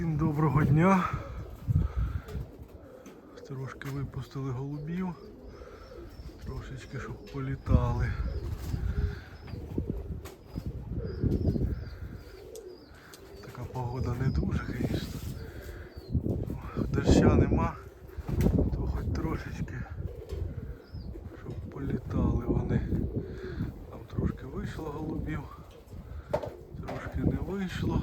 Всім доброго дня. Трошки випустили голубів. Трошечки, щоб політали. Така погода не дуже, звісно. Доща нема, то хоч трошечки, щоб політали вони. Там трошки вийшло голубів, трошки не вийшло.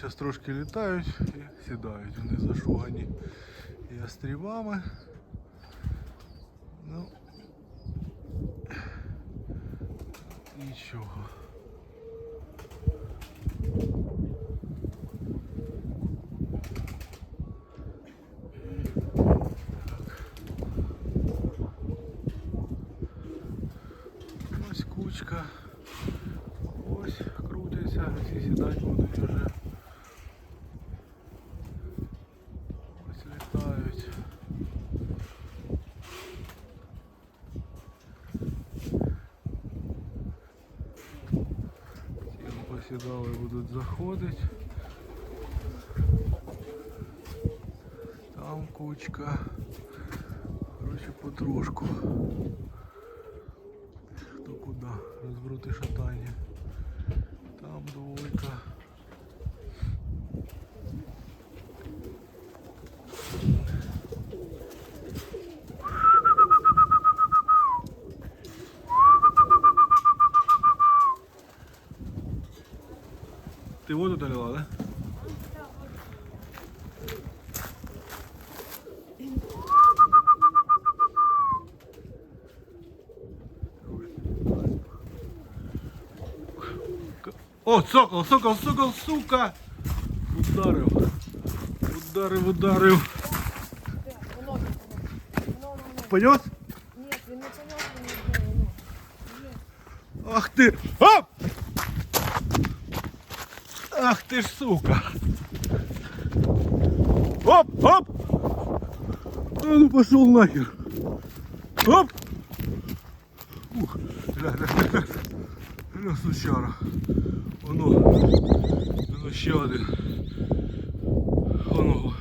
зараз трошки літають і сідають. Вони зашугані ястрібами. Ну нічого. Ось кучка. Будуть заходити. Там кучка. Короче, потрошку. Хто куди? Розбрути шатання. Там двойка. Ты воду долила, да? О, сокол, сокол, сокол, сука! Ударив. Ударив, ударив. Воно, воно, воно, воно. Понес? Ні, він не понес, він не воно. Ах ты! Оп! Ах ты ж сука! Оп, оп! А ну пошел нахер! Оп! Ух, гля, гля, гля. Гля, сучара. Воно, воно ще один. Воно.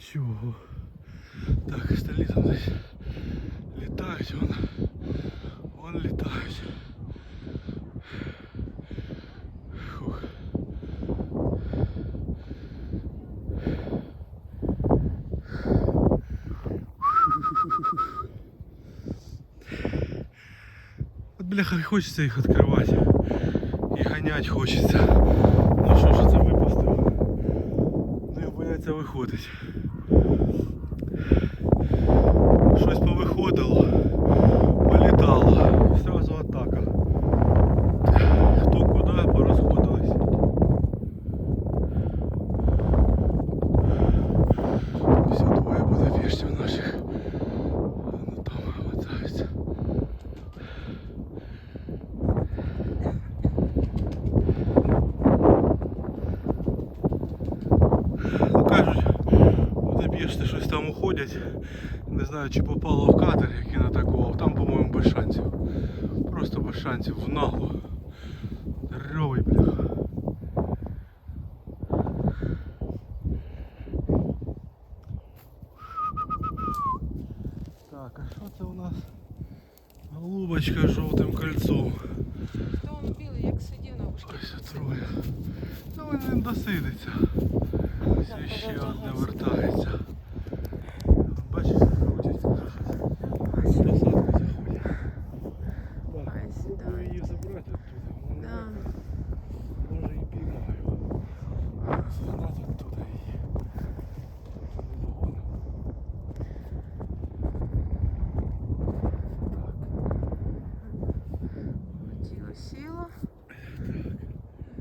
Нічого. Так, остальні там десь літають, вон, вон літають. Фух. От бляха хочеться їх відкривати. І ганять хочеться. Ну що ж це випустив? Ну і бояться виходить. Щось повиходило, політало. Сразу атака. Хто куди порозходились. Все двоє будапештів наших. Ну там мотаються. Ну кажуть, Будапешти щось там уходять. Не знаю, чи попало в катер, який атакував. Там, по-моєму, без шансів. Просто без шансів в наглу. Здоровий, бляха. Так, а що це у нас? Голубочка з жовтим кольцом. То он білий, як сидів на вушки. Ось троє. Ну він, він досидиться. Ось ще одне вертається. Бачиш, крутять. Посадки заходять. Так, Ай, спробую сідає. її забрати оттуда. Може, Да. може і піймаю. Загнати оттуда її. Не догоним. Тіло сіло.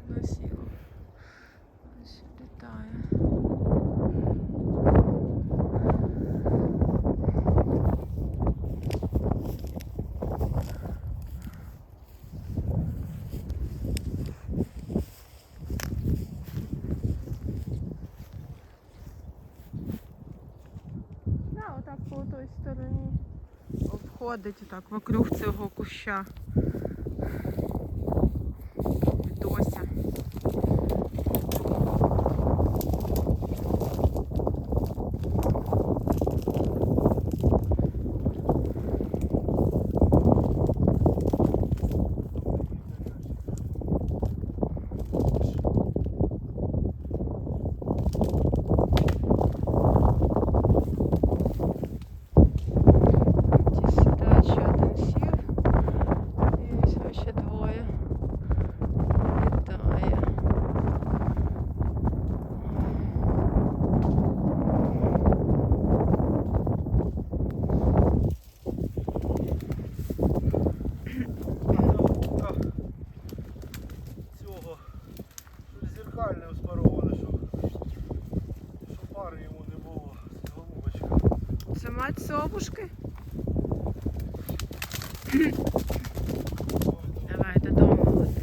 Воно сіло. Ось літає. Да, отак по той стороні обходить так вокруг цього куща. Дося. Ті сідають, ще один сів. І ось ще двоє. Літає. Та Цього щось зеркальне успароване, щоб, щоб пари йому не було. Це голубочка. Це мать совушки? Давай додому лети.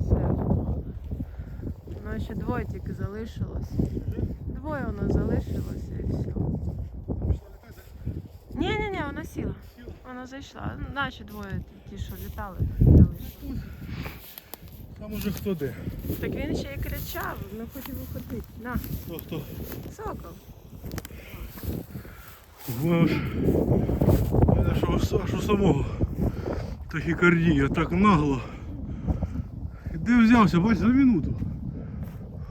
Все. Воно ще двоє тільки залишилось. Двоє воно залишилося і все. Ні, ні, ні, вона сіла. Вона зайшла. Ну, Наші двоє ті, що літали. Там уже хто де? Так він ще й кричав, не хотів виходити. На, Хто хто? сокол. Ваш. Я що, Сашу самого. Тахікардія так нагло. Де взявся, бач, за минуту.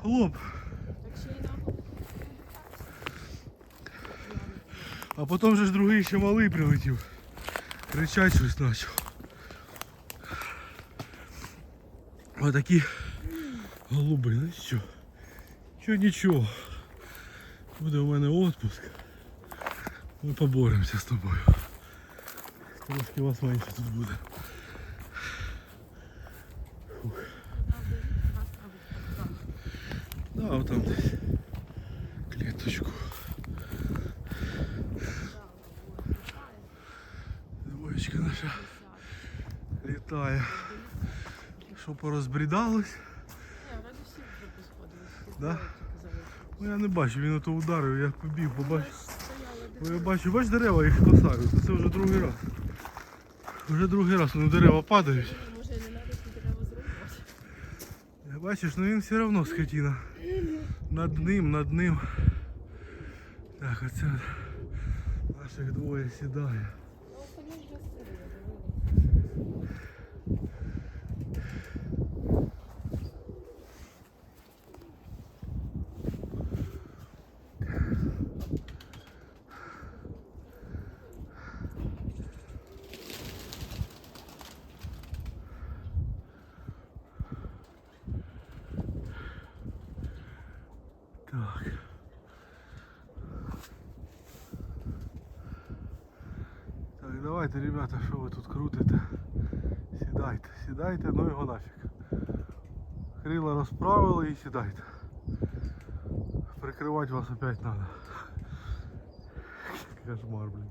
Хлоп. А потім же ж другий ще малий прилетів. Кричать щось почав. Отакі голуби, ну що? Що нічого. Буде у мене відпуск. Ми поборемося з тобою. Трошки вас менше тут буде. Фух. Да, отам десь. Двоєчка наша літає. Що порозбрідались? Ні? Ну я не бачу, він ото ударив, я побіг, побачив. Бо я бачу, бач дерева їх косають, це вже другий раз. Вже другий раз вони дерева падають. Може не треба дерева зрубати. Бачиш, ну він все одно скотина. Над ним, над ним. Так, оце наших двоє сідає. Ну, вони вже сили, я дивилась. Так. Так, давайте, ребята, що ви тут крутите? Сідайте, сідайте, ну його нафіг. Крила розправили і сідайте. Прикривати вас опять надо. Кошмар, блін.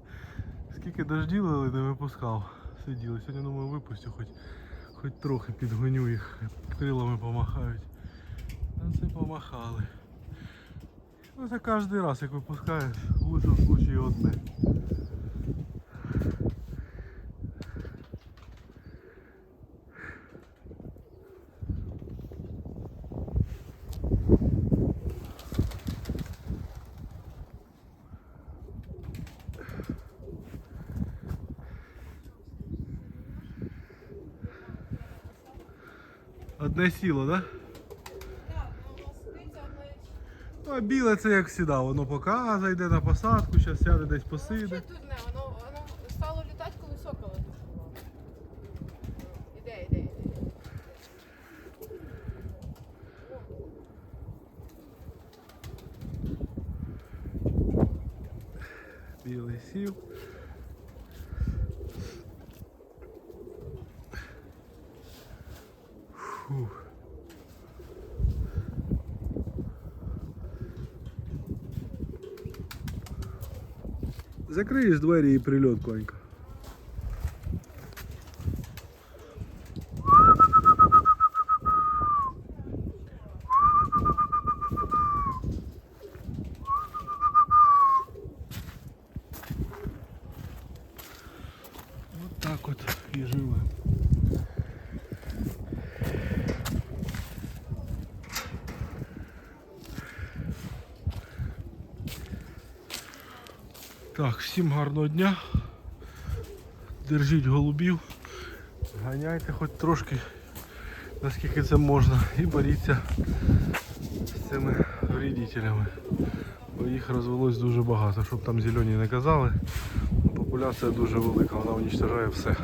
Скільки дождів лили, не випускав. Сиділи. Сьогодні думаю випустю, хоч, хоч трохи підгоню їх, крилами помахають. А це помахали. Ну це кожен раз, як випускаєш, в лучшому случаї одне. Одне сіло, так? Да? А біле це як завжди, воно поки зайде на посадку, зараз сяде десь посиде. Тут не, воно, воно стало літати, коли сокола тут було. Іде, іде, іде. Білий сів. Закриєш двері і прильот, Конька. Так, всім гарного дня. Держіть голубів. Ганяйте хоч трошки, наскільки це можна, і боріться з цими вредителями. Бо їх розвелось дуже багато, щоб там зелені не казали. Популяція дуже велика, вона уничтожає все.